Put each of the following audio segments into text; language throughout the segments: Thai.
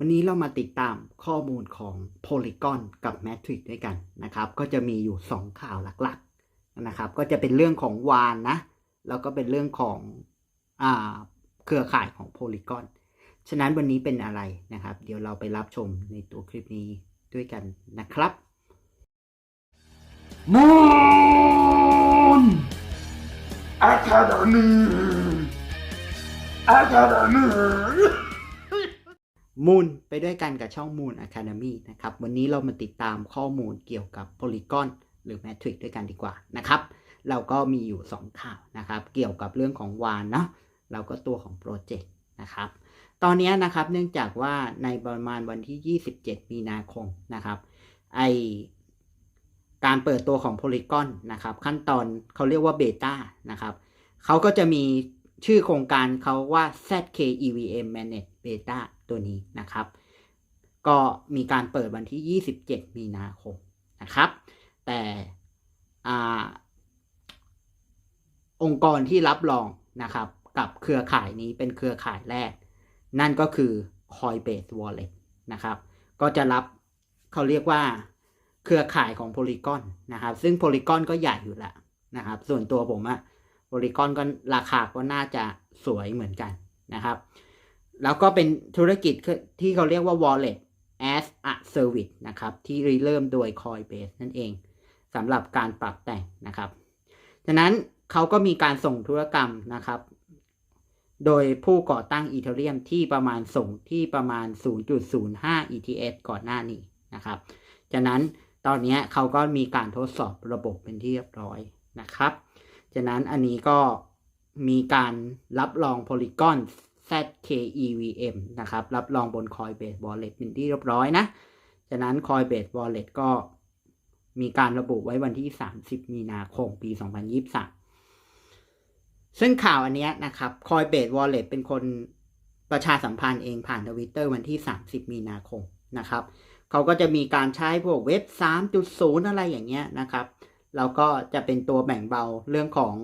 วันนี้เรามาติดตามข้อมูลของ Polygon กับ Matrix ด้วยกันนะครับ ก็จะมีอยู่ 2 ข่าวหลักๆนะครับ ก็จะเป็นเรื่องของวานนะ แล้วก็เป็นเรื่องของอเครือข่ายของ Polygon ฉะนั้นวันนี้เป็นอะไรนะครับ เดี๋ยวเราไปรับชมในตัวคลิปนี้ด้วยกันนะครับ Moon Academy Academy มู มูลไปด้วยกันกับช่อง Moon Academy นะครับ วันนี้เรามาติดตามข้อมูลเกี่ยวกับ Polygon หรือ Matrix ด้วยกันดีกว่านะครับ เราก็มีอยู่ 2 ข่าวนะครับ เกี่ยวกับเรื่องของวานเนาะแล้วก็ตัวของโปรเจกต์นะครับ ตอนนี้นะครับเนื่องจากว่าในประมาณวันที่ 27 มีนาคมนะครับไอการเปิดตัวของ Polygon นะครับ ขั้นตอนเขาเรียกว่าเบต้านะครับเขาก็จะมี ชื่อโครงการเขาว่า ZK EVM Manage Beta ตัวนี้นะครับ ก็มีการเปิดวันที่ 27 มีนาคมนะครับ แต่อองค์กรที่รับรองนะครับ กับเครือข่ายนี้เป็นเครือข่ายแรก นั่นก็คือ Coinbase Wallet นะครับ ก็จะรับเขาเรียกว่าเครือข่ายของ Polygon นะครับ ซึ่ง Polygon ก็ใหญ่อยู่แล้วนะครับ ส่วนตัวผมอะ Polygon ก็ราคาก็น่าจะสวยเหมือนกันนะครับ แล้วก็เป็นธุรกิจที่เขาเรียกว่า wallet as a service นะครับ ที่ริเริ่มโดย Coinbase นั่นเองสำหรับการปรับแต่งนะครับฉะนั้นเขาก็มีการส่งธุรกรรมนะครับ โดยผู้ก่อตั้งอีเทเรียมที่ประมาณส่งที่ประมาณ 0.05 ETH ก่อนหน้านี้นะครับฉะนั้นตอนนี้เขาก็มีการทดสอบระบบเป็นที่เรียบร้อยนะครับ ฉะนั้นอันนี้ก็มีการรับรอง Polygon ZKEVM นะครับ รับรองบน Coinbase Wallet เป็นที่เรียบร้อยนะฉะนั้น Coinbase Wallet ก็มีการระบุไว้วันที่ 30 มีนาคม ปี 2023 ซึ่งข่าวอันนี้นะครับ Coinbase Wallet เป็นคนประชาสัมพันธ์เองผ่านทวิตเตอร์วันที่ 30 มีนาคมนะครับ เขาก็จะมีการใช้พวกเว็บ 3.0 อะไรอย่างเงี้ยนะครับ แล้วก็จะเป็นตัวแบ่งเบาเรื่องของ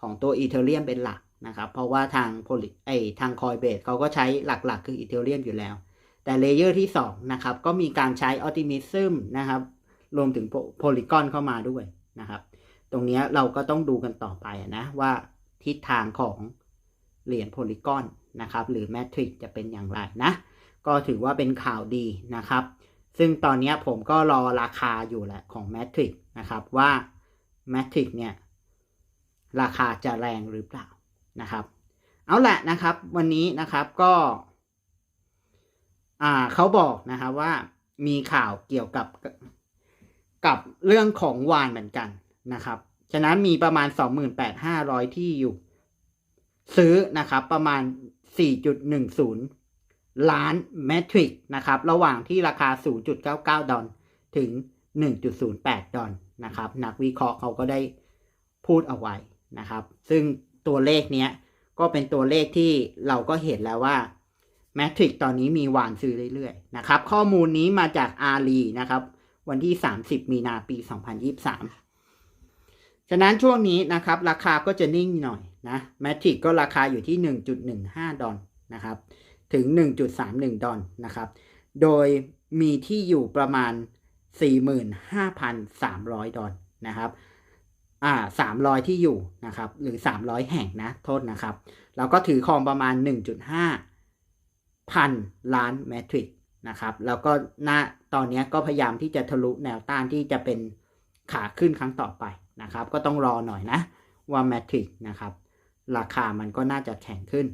ของตัวอีเทเรียมเป็นหลักนะครับ เพราะว่าทางโพลิไอทางคอยเบสเขาก็ใช้หลักๆ คืออีเทเรียมอยู่แล้ว แต่เลเยอร์ที่2นะครับก็มีการใช้ออติมิซึมนะครับรวมถึงโพลิกอนเข้ามาด้วยนะครับ ตรงนี้เราก็ต้องดูกันต่อไปนะว่าทิศทางของเหรียญโพลิกอนนะครับหรือแมทริกจะเป็นอย่างไรนะ ก็ถือว่าเป็นข่าวดีนะครับ ซึ่งตอนนี้ผมก็รอราคาอยู่แหละของ Matrix นะครับว่า Matrix เนี่ยราคาจะแรงหรือเปล่านะครับ เอาละนะครับวันนี้นะครับก็อ่าเขาบอกนะครับว่ามีข่าวเกี่ยวกับกับเรื่องของวานเหมือนกันนะครับ ฉะนั้นมีประมาณ 28,500 ที่อยู่ ซื้อนะครับประมาณ 4.10 ล้านแมทริกนะครับ ระหว่างที่ราคา 0.99 ดอลถึง 1.08 ดอล นะครับ นักวิเคราะห์เขาก็ได้พูดเอาไว้นะครับ ซึ่งตัวเลขเนี้ยก็เป็นตัวเลขที่เราก็เห็นแล้วว่าแมทริกตอนนี้มีวานซื้อเรื่อยๆนะครับข้อมูลนี้มาจากอารีนะครับ วันที่ 30 มีนาปี 2023 ฉะนั้นช่วงนี้นะครับ ราคาก็จะนิ่งหน่อยนะแมทริกก็ราคาอยู่ที่ 1.15 ดอลนะครับ ถึง 1.31 ดอลนะครับ โดยมีที่อยู่ประมาณ 45,300 ดอลนะครับอ่า300 ที่อยู่นะครับหรือ 300 แห่งนะโทษนะครับแล้วก็ถือครองประมาณ 1.5 พันล้านแมทริกนะครับแล้วก็หน้าตอนนี้ก็พยายามที่จะทะลุแนวต้านที่จะเป็นขาขึ้นครั้งต่อไปนะครับ ก็ต้องรอหน่อยนะว่าแมทริกนะครับ ราคามันก็น่าจะแข็งขึ้น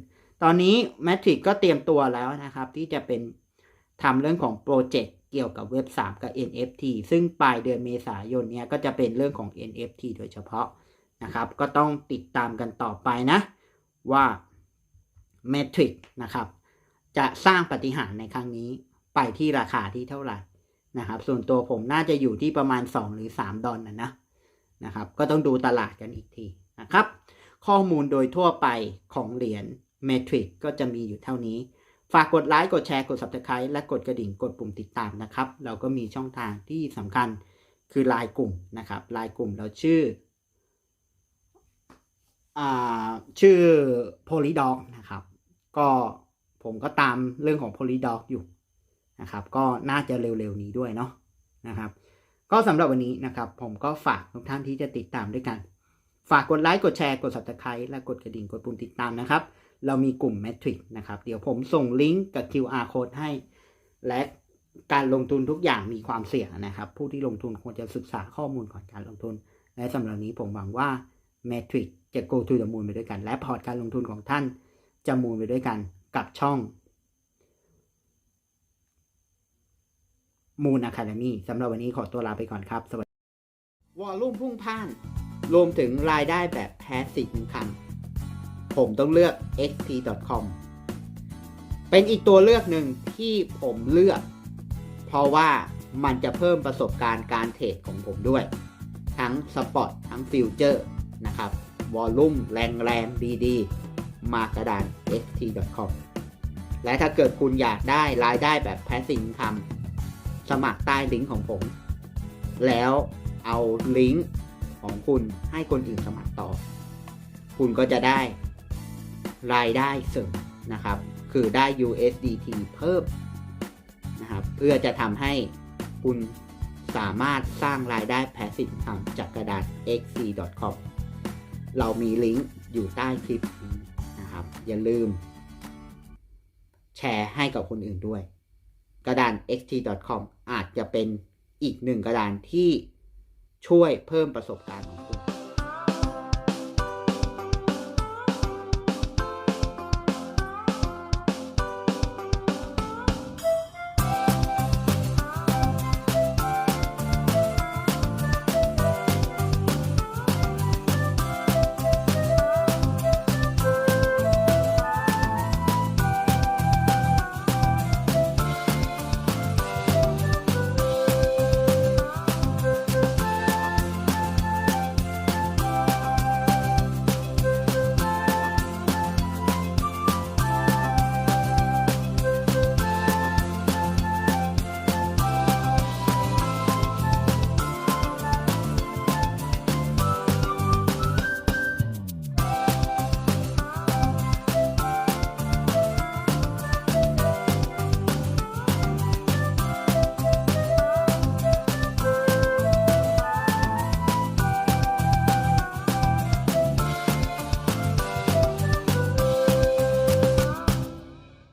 ตอนนี้ Matrix ก็เตรียมตัวแล้วนะครับ ที่จะเป็นทำเรื่องของโปรเจกต์ เกี่ยวกับเว็บ 3 กับ NFT ซึ่งปลายเดือนเมษายนเนี้ยก็จะเป็นเรื่องของ NFT โดยเฉพาะนะครับ ก็ต้องติดตามกันต่อไปนะ ว่า Matrix นะครับ จะสร้างปฏิหารในครั้งนี้ไปที่ราคาที่เท่าไหร่นะครับ ส่วนตัวผมน่าจะอยู่ที่ประมาณ 2 หรือ 3 ดอลนะนะนะครับ ก็ต้องดูตลาดกันอีกทีนะครับ ข้อมูลโดยทั่วไปของเหรียญ Matrix ก็จะมีอยู่เท่านี้ ฝากกดไลค์ กดแชร์ กด Subscribe และกดกระดิ่ง กดปุ่มติดตามนะครับ เราก็มีช่องทางที่สำคัญคือไลน์กลุ่มนะครับไลน์กลุ่มเราชื่ออชื่อ Polydog นะครับ ก็ผผมก็ตามเรื่องของ Polydog อยู่นะครับ ก็น่าจะเร็วๆนี้ด้วยเนาะนะครับ ก็สำหรับวันนี้นะครับ ผมก็ฝากทุกท่านที่จะติดตามด้วยกัน ฝากกดไลค์ กดแชร์ กด subscribe และกดกระดิ่ง กดปุ่มติดตามนะครับ เรามีกลุ่ม Matrix นะครับ เดี๋ยวผมส่งลิงก์กับ QR code ให้ และการลงทุนทุกอย่างมีความเสี่ยงนะครับ ผู้ที่ลงทุนควรจะศึกษาข้อมูลก่อนการลงทุน และสำหรับนี้ผมหวังว่า Matrix จะ go to the moon ไปด้วยกัน และพอร์ตการลงทุนของท่านจะมูนไปด้วยกันกับช่อง Moon Academy สำหรับวันนี้ขอตัวลาไปก่อนครับ สวัสดีวอลลุ่มพุ่งพ่าน รวมถึงรายได้แบบ Passive Income ผมต้องเลือก xt.com เป็นอีกตัวเลือกหนึ่งที่ผมเลือก เพราะว่ามันจะเพิ่มประสบการณ์การเทรดของผมด้วย ทั้งสปอตทั้งฟิวเจอร์นะครับ วอลลุ่มแรงแรงดีๆ มากระดาน xt.com และถ้าเกิดคุณอยากได้รายได้แบบ Passive Income สมัครใต้ลิงก์ของผม แล้วเอาลิงก์ของคุณให้คนอื่นสมัครต่อ คุณก็จะได้ รายได้เสริมนะครับ คือได้ USDT เพิ่มนะครับ เพื่อจะทำให้คุณสามารถสร้างรายได้ Passive Income จากกระดาษ xc.com เรามีลิงก์อยู่ใต้คลิปนะครับ อย่าลืม แชร์ให้กับคนอื่นด้วย กระดาน xt.com อาจจะเป็นอีกหนึ่งกระดานที่ช่วยเพิ่มประสบการณ์